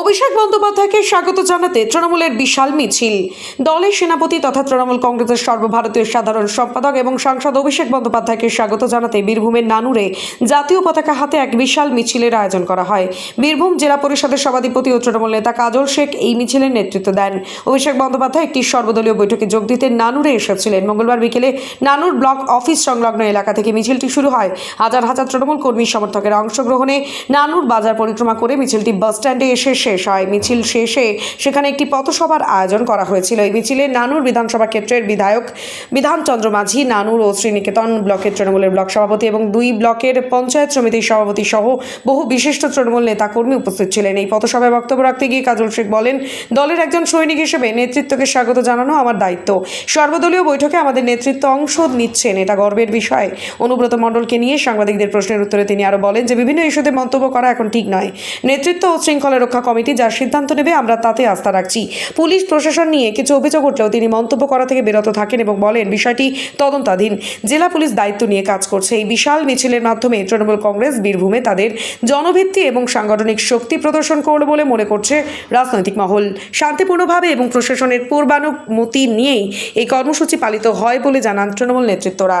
অভিষেক বন্দ্যোপাধ্যায়কে স্বাগত জানাতে তৃণমূলের বিশাল মিছিল। দলের সেনাপতি তথা তৃণমূল কংগ্রেসের সর্বভারতীয় সাধারণ সম্পাদক এবং সাংসদ অভিষেক বন্দ্যোপাধ্যায়কে স্বাগত জানাতে বীরভূমের নানুরে জাতীয় পতাকা হাতে এক বিশাল মিছিলের আয়োজন করা হয়। বীরভূম জেলা পরিষদের সভাধিপতি ও তৃণমূল নেতা কাজল শেখ এই মিছিলের নেতৃত্ব দেন। অভিষেক বন্দ্যোপাধ্যায় একটি সর্বদলীয় বৈঠকে যোগ দিতে নানুরে এসেছিলেন। মঙ্গলবার বিকেলে নানুর ব্লক অফিস সংলগ্ন এলাকা থেকে মিছিলটি শুরু হয়। হাজার হাজার তৃণমূল কর্মী সমর্থকের অংশগ্রহণে নানুর বাজার পরিক্রমা করে মিছিলটি বাস স্ট্যান্ডে এসে শেষ হয়। মিছিল শেষে সেখানে একটি পথসভার আয়োজন করা হয়েছিল। এই মিছিলে নানুর বিধানসভা ক্ষেত্রের বিধায়ক বিধানচন্দ্র মাঝি, নানুর ও শ্রীনিকেতন ব্লকের তৃণমূলের ব্লক সভাপতি এবং দুই ব্লকের পঞ্চায়েত সমিতির সভাপতি সহ বহু বিশিষ্ট তৃণমূল নেতাকর্মী উপস্থিত ছিলেন। এই পথসভায় বক্তব্য রাখতে গিয়ে কাজল শেখ বলেন, দলের একজন সৈনিক হিসেবে নেতৃত্বকে স্বাগত জানানো আমার দায়িত্ব। সর্বদলীয় বৈঠকে আমাদের নেতৃত্ব অংশ নিচ্ছেন, এটা গর্বের বিষয়। অনুব্রত মণ্ডলকে নিয়ে সাংবাদিকদের প্রশ্নের উত্তরে তিনি আরও বলেন যে, বিভিন্ন ইস্যুতে মন্তব্য করা এখন ঠিক নয়। নেতৃত্ব ও শৃঙ্খলা রক্ষা কমিটি যার সিদ্ধান্ত নেবে, আমরা তাতে আস্থা রাখছি। পুলিশ, প্রশাসন নিয়ে কিছু অভিযোগ উঠলেও তিনি মন্তব্য করা থেকে বিরত থাকেন এবং বলেন, বিষয়টি তদন্তাধীন। জেলা পুলিশ দায়িত্ব নিয়ে কাজ করছে। এই বিশাল মিছিলের মাধ্যমে তৃণমূল কংগ্রেস, বীরভূমে তাদের জনভিত্তি এবং সাংগঠনিক শক্তি প্রদর্শন করবে বলে মনে করছে রাজনৈতিক মহল। শান্তিপূর্ণভাবে এবং প্রশাসনের পূর্বানুমতি নিয়েই এই কর্মসূচি পালিত হয় বলে জানান তৃণমূল নেতৃত্বরা।